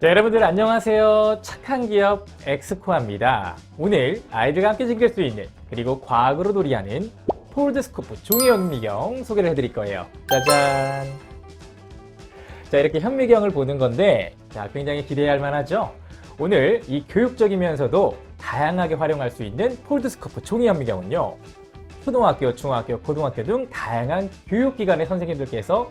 자, 여러분들 안녕하세요. 착한 기업 엑스코아입니다. 오늘 아이들과 함께 즐길 수 있는 그리고 과학으로 놀이하는 폴드스코프 종이 현미경 소개를 해드릴 거예요. 짜잔. 자, 이렇게 현미경을 보는 건데, 자, 굉장히 기대할 만하죠? 오늘 이 교육적이면서도 다양하게 활용할 수 있는 폴드스코프 종이 현미경은요. 초등학교, 중학교, 고등학교 등 다양한 교육기관의 선생님들께서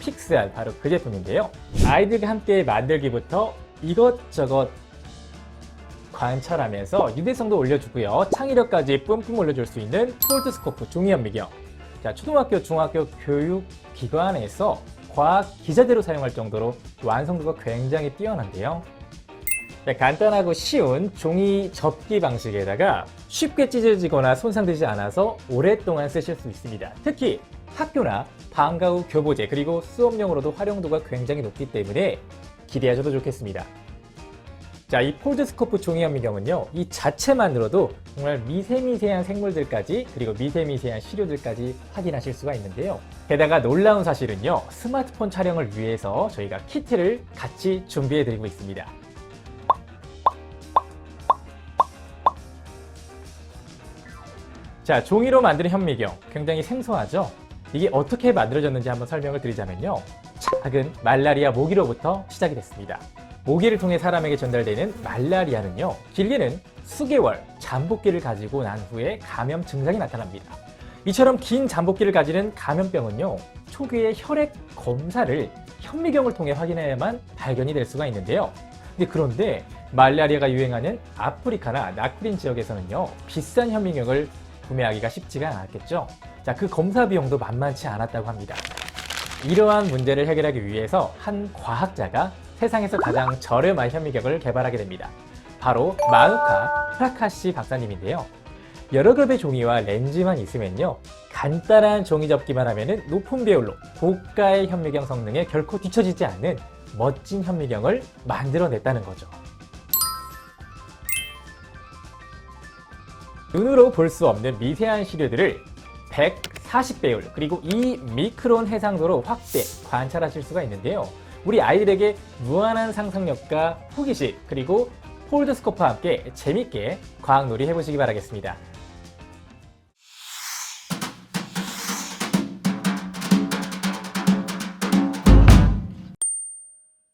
픽스한 바로 그 제품인데요. 아이들과 함께 만들기부터 이것저것 관찰하면서 유대성도 올려주고요. 창의력까지 뿜뿜 올려줄 수 있는 폴드스코프 종이 현미경. 자, 초등학교, 중학교 교육기관에서 과학 기자재로 사용할 정도로 완성도가 굉장히 뛰어난데요. 자, 간단하고 쉬운 종이 접기 방식에다가 쉽게 찢어지거나 손상되지 않아서 오랫동안 쓰실 수 있습니다. 특히 학교나 방과 후 교보제 그리고 수업용으로도 활용도가 굉장히 높기 때문에 기대하셔도 좋겠습니다. 자, 이 폴드 스코프 종이 현미경은요, 이 자체만으로도 정말 미세미세한 생물들까지 그리고 미세미세한 시료들까지 확인하실 수가 있는데요. 게다가 놀라운 사실은요, 스마트폰 촬영을 위해서 저희가 키트를 같이 준비해 드리고 있습니다. 자, 종이로 만드는 현미경 굉장히 생소하죠? 이게 어떻게 만들어졌는지 한번 설명을 드리자면요. 작은 말라리아 모기로부터 시작이 됐습니다. 모기를 통해 사람에게 전달되는 말라리아는요, 길게는 수개월 잠복기를 가지고 난 후에 감염 증상이 나타납니다. 이처럼 긴 잠복기를 가지는 감염병은요, 초기에 혈액 검사를 현미경을 통해 확인해야만 발견이 될 수가 있는데요. 그런데 말라리아가 유행하는 아프리카나 나크린 지역에서는요, 비싼 현미경을 구매하기가 쉽지가 않았겠죠. 자, 그 검사 비용도 만만치 않았다고 합니다. 이러한 문제를 해결하기 위해서 한 과학자가 세상에서 가장 저렴한 현미경을 개발하게 됩니다. 바로 마누카 프라카시 박사님인데요. 여러 겹의 종이와 렌즈만 있으면요. 간단한 종이 접기만 하면 높은 배율로 고가의 현미경 성능에 결코 뒤처지지 않는 멋진 현미경을 만들어냈다는 거죠. 눈으로 볼 수 없는 미세한 시료들을 140배율 그리고 2 미크론 해상도로 확대 관찰하실 수가 있는데요. 우리 아이들에게 무한한 상상력과 호기심 그리고 폴드스코프와 함께 재밌게 과학놀이 해보시기 바라겠습니다.